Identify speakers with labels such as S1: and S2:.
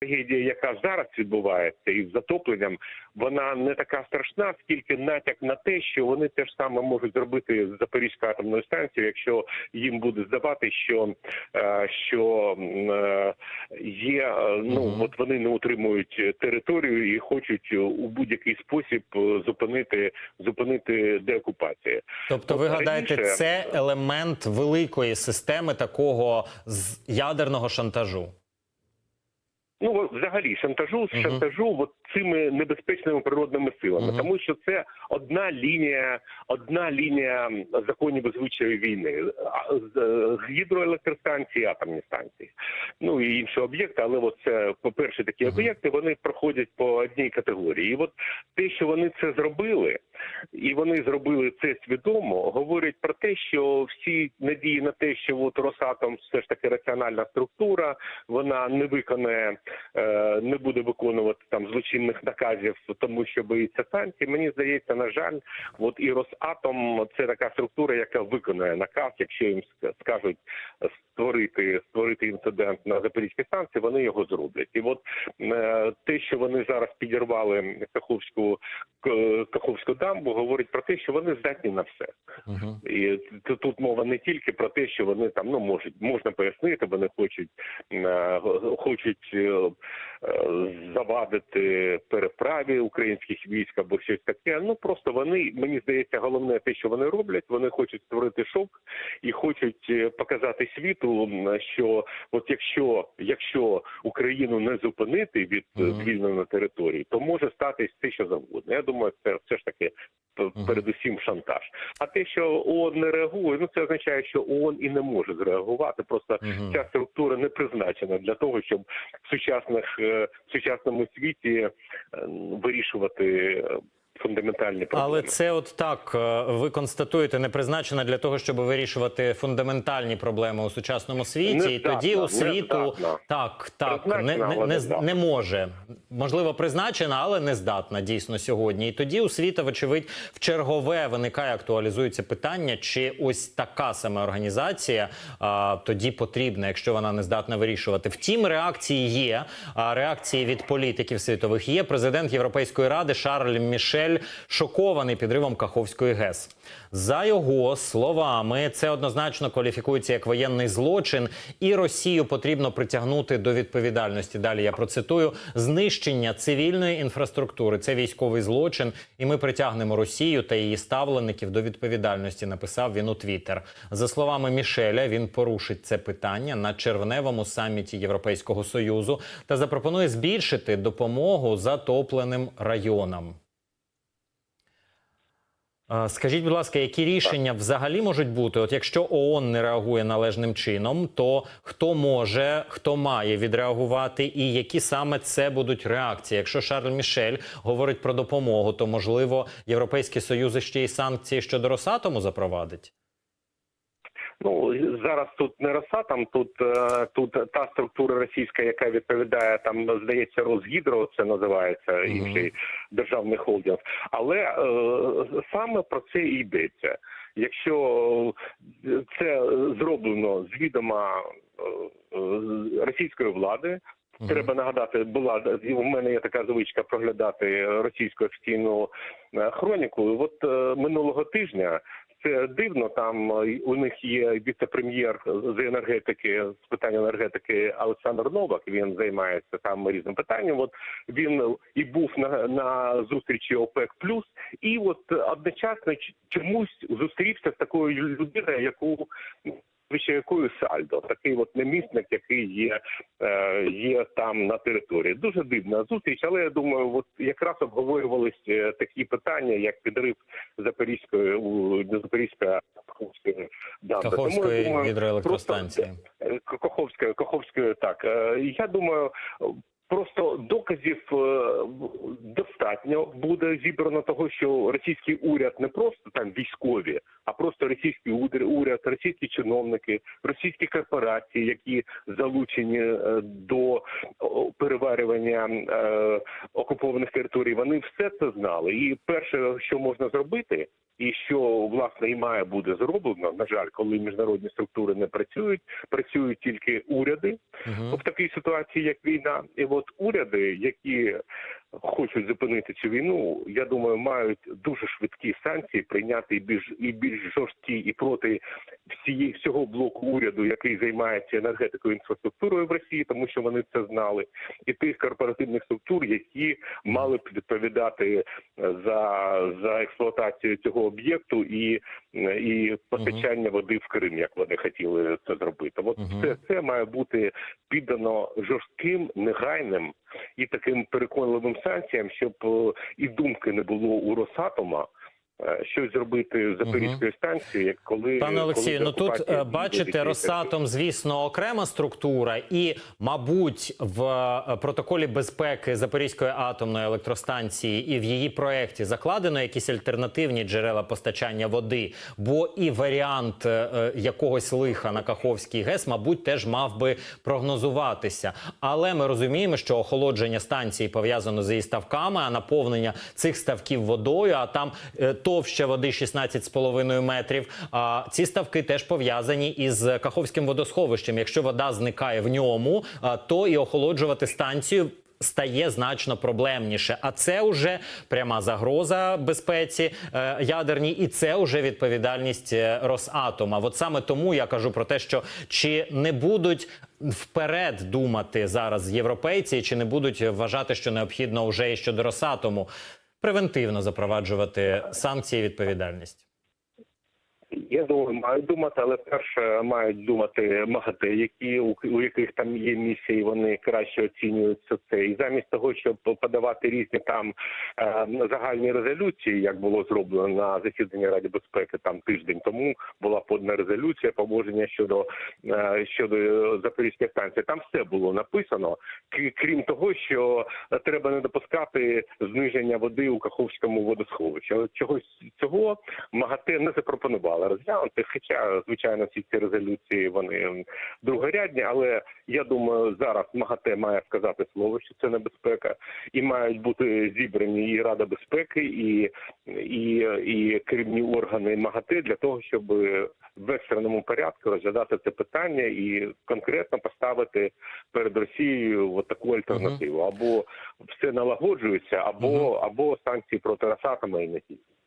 S1: трагедія, яка зараз відбувається із затопленням, вона не така страшна, скільки натяк на те, що вони те ж саме можуть зробити з Запорізькою атомною станцією, якщо їм буде здавати, що, е, що е, є е, ну от вони не утримують територію і хочуть у будь-який спосіб зупинити зупинити деокупацію.
S2: Тобто, ви
S1: От
S2: гадаєте, це елемент великої системи такого з ядерного шантажу?
S1: Ну взагалі шантажу
S2: Мгм.
S1: шантажу от цими небезпечними природними силами,
S2: Мгм.
S1: тому що це одна лінія, одна лінія законів і війни. З- е, Гідроелектростанції, атомні станції, ну і інші об'єкти, але от це по перше, такі
S2: Мгм.
S1: об'єкти вони проходять по одній категорії. І от те, що вони це зробили, і вони зробили це свідомо, говорять про те, що всі надії на те, що от Росатом все ж таки раціональна структура, вона не виконає, е, не буде виконувати там злочинних наказів, тому що боїться санкцій. Мені здається, на жаль, от і Росатом це така структура, яка виконає наказ, якщо їм скажуть створити створити інцидент на Запорізькій станції, вони його зроблять. І от е, те, що вони зараз підірвали Каховську Каховську дамбу, говорить про те, що вони здатні на все.
S2: Угу.
S1: І тут мова не тільки про те, що вони там ну можуть можна пояснити, вони хочуть е, хочуть е, завадити переправі українських військ або щось таке. Ну просто вони мені здається, головне те, що вони роблять, вони хочуть створити шок і хочуть показати світу, м, що от якщо якщо Україну не зупинити від е, звільненої території, то може статись все, що завгодно. Я думаю, це все ж таки передусім шантаж. А те, що ООН не реагує, ну це означає, що ООН і не може зреагувати. Просто ця структура не призначена для того, щоб в сучасних е, в сучасному світі е, вирішувати фундаментальні проблеми.
S2: Але це от так е, ви констатуєте не призначена для того, щоб вирішувати фундаментальні проблеми у сучасному світі,
S1: Не
S2: і тоді у світу
S1: здатна.
S2: так, так не, не, не,
S1: не здатна.
S2: не може. Можливо, призначена, але не здатна дійсно сьогодні. І тоді у світа, вочевидь, в чергове виникає, актуалізується питання, чи ось така сама організація а, тоді потрібна, якщо вона не здатна вирішувати. Втім, реакції є. А реакції від політиків світових є. Президент Європейської ради Шарль Мішель шокований підривом Каховської ГЕС. За його словами, це однозначно кваліфікується як воєнний злочин, і Росію потрібно притягнути до відповідальності. Далі я процитую знищення цивільної інфраструктури. Це військовий злочин, і ми притягнемо Росію та її ставлеників до відповідальності. Написав він у Твіттер. За словами Мішеля, він порушить це питання на червневому саміті Європейського союзу та запропонує збільшити допомогу затопленим районам. Скажіть, будь ласка, які рішення взагалі можуть бути? От якщо ООН не реагує належним чином, то хто може, хто має відреагувати, і які саме це будуть реакції? Якщо Шарль Мішель говорить про допомогу, то можливо Європейські Союзи ще й санкції щодо Росатому запровадить?
S1: Ну зараз тут не Росатом, тут е, тут та структура російська, яка відповідає там, здається, Росгідро, це називається інший державний холдинг. Але е, саме про це і йдеться. Якщо е, це зроблено з відома е, російської влади.
S2: Мгм.
S1: Треба нагадати, була у мене є така звичка проглядати російську офіційну хроніку. І От е, минулого тижня це дивно. Там е, у них є віце-прем'єр з енергетики з питань енергетики Олександр Новак. Він займається там різним питанням. От він і був на, на зустрічі ОПЕК Плюс, і от одночасно чомусь зустрівся з такою людиною, яку Вище якою сальдо, такий от немісник, який є, е, є там на території. Дуже дивна зустріч, але я думаю, от якраз обговорювались е, такі питання, як підрив Запорізької у не Запорізької, а Каховської дамби.
S2: Каховської гідроелектростанції.
S1: Е, Каховської, Каховської, так. Я думаю, просто доказів е, достатньо буде зібрано того, що російський уряд не просто там військові, а просто російський ур- уряд, російські чиновники, російські корпорації, які залучені е, до переварювання е, окупованих територій. Вони все це знали. І перше, що можна зробити, і що власне і має бути зроблено. На жаль, коли міжнародні структури не працюють, працюють тільки уряди
S2: Мгм.
S1: в такій ситуації, як війна. І от уряди, які хочуть зупинити цю війну, я думаю, мають дуже швидкі санкції прийняти і більш і більш жорсткі і проти всієї всього блоку уряду, який займається енергетикою інфраструктурою в Росії, тому що вони це знали, і тих корпоративних структур, які мали б відповідати за, за експлуатацію цього об'єкту і, і постачання води в Крим, як вони хотіли це зробити. От все це має бути піддано жорстким, негайним і таким переконливим санкціям, щоб е, і думки не було у Росатома. Е, Щось зробити з запорізькою станцією, як коли
S2: Пане Олексію,
S1: коли
S2: ну тут е, бачите, Росатом, звісно, окрема структура, і, мабуть, в е, протоколі безпеки Запорізької атомної електростанції і в її проєкті закладено якісь альтернативні джерела постачання води, бо і варіант якогось лиха на Каховський ГЕС, мабуть, теж мав би прогнозуватися. Але ми розуміємо, що охолодження станції пов'язано з її ставками, а наповнення цих ставків водою, а там е, товща води 16,5 метрів. А ці ставки теж пов'язані із Каховським водосховищем. Якщо вода зникає в ньому, то і охолоджувати станцію. Стає значно проблемніше, а це вже пряма загроза безпеці е, ядерній, і це вже відповідальність е, Росатома. От саме тому я кажу про те, що чи не будуть вперед думати зараз європейці, чи не будуть вважати, що необхідно вже і щодо Росатому превентивно запроваджувати санкції і відповідальність.
S1: Я думаю, мають думати, але перше мають думати МАГАТЕ, які у, яких там є місії, вони краще оцінюють все це. І замість того, щоб подавати різні там е, загальні резолюції, як було зроблено на засіданні Ради безпеки, там тиждень тому була подана резолюція положення щодо е, щодо Запорізької станції. Там все було написано, крім того, що треба не допускати зниження води у Каховському водосховищі. Але чогось цього МАГАТЕ не запропонувала розглянути. Хоча, звичайно, всі ці резолюції вони другорядні, але я думаю, зараз МАГАТЕ має сказати слово, що це небезпека, і мають бути зібрані і Рада безпеки, і, і, і керівні органи МАГАТЕ для того, щоб в екстреному порядку розглядати це питання і конкретно поставити перед Росією от таку альтернативу. Або все налагоджується, або, або санкції проти Росатома і не тільки.